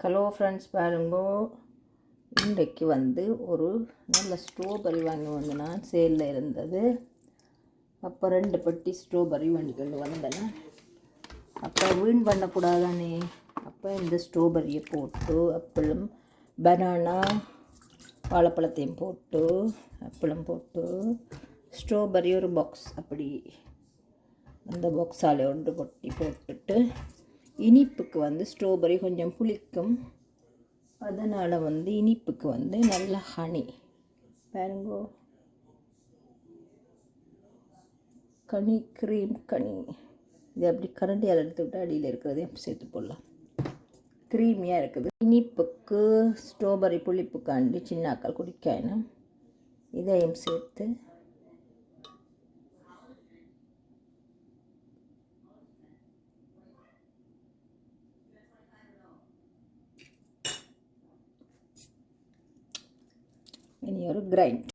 Hello friends பாருங்க. இன்றைக்கு வந்து ஒரு நல்ல ஸ்ட்ராபெரி வாங்கி வந்து நான் சேலில் இருந்தது. அப்போ ரெண்டு பெட்டி ஸ்ட்ராபெரி வாங்கி கொண்டு வந்தேன். அப்போ வீண் பண்ணக்கூடாதானே? அப்போ இந்த ஸ்ட்ராபெரியை போட்டு அப்பளம் பனானா வாழைப்பழத்தையும் போட்டு அப்பளம் போட்டு ஸ்ட்ராபெரி ஒரு பாக்ஸ் அப்படி. அந்த பாக்ஸால் ஒன்று கொட்டி போட்டுட்டு இனிப்புக்கு வந்து ஸ்ட்ராபெரி கொஞ்சம் புளிக்கும். அதனால் வந்து இனிப்புக்கு வந்து நல்ல ஹனி பாருங்கோ. கனி க்ரீம் கனி. இது அப்படி கரண்டியால் எடுத்து விட்டு அடியில் இருக்கிறதையும் சேர்த்து போடலாம். க்ரீமியாக இருக்குது. இனிப்புக்கு ஸ்ட்ராபெரி புளிப்புக்காண்டி சின்னாக்கள் குடிக்கணும் இதையும் சேர்த்து இனி ஒரு கிரைண்ட்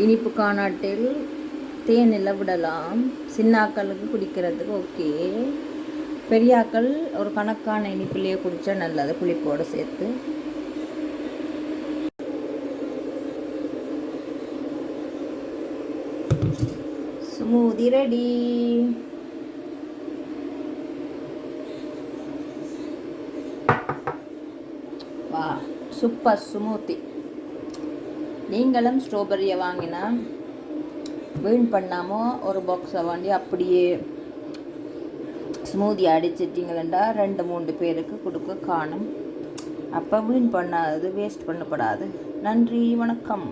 இனிப்பு காணாட்டில் தேன் விடலாம் சின்னாக்களுக்கு குடிக்கிறதுக்கு ஓகே பெரியாக்கள் ஒரு கணக்கான இனிப்பிலேயே குடித்தா நல்லது புளிப்போடு சேர்த்து. Smoothie ready. வா சூப்பர் சுமூத்தி நீங்களும் ஸ்ட்ராபெரியை வாங்கினா வீண் பண்ணாமல் ஒரு பாக்ஸை வாங்கி அப்படியே ஸ்மூதி அடிச்சிட்டிங்களா ரெண்டு மூன்று பேருக்கு கொடுக்க காணும். அப்போ வீண் பண்ணாதது வேஸ்ட் பண்ணப்படாது. நன்றி வணக்கம்.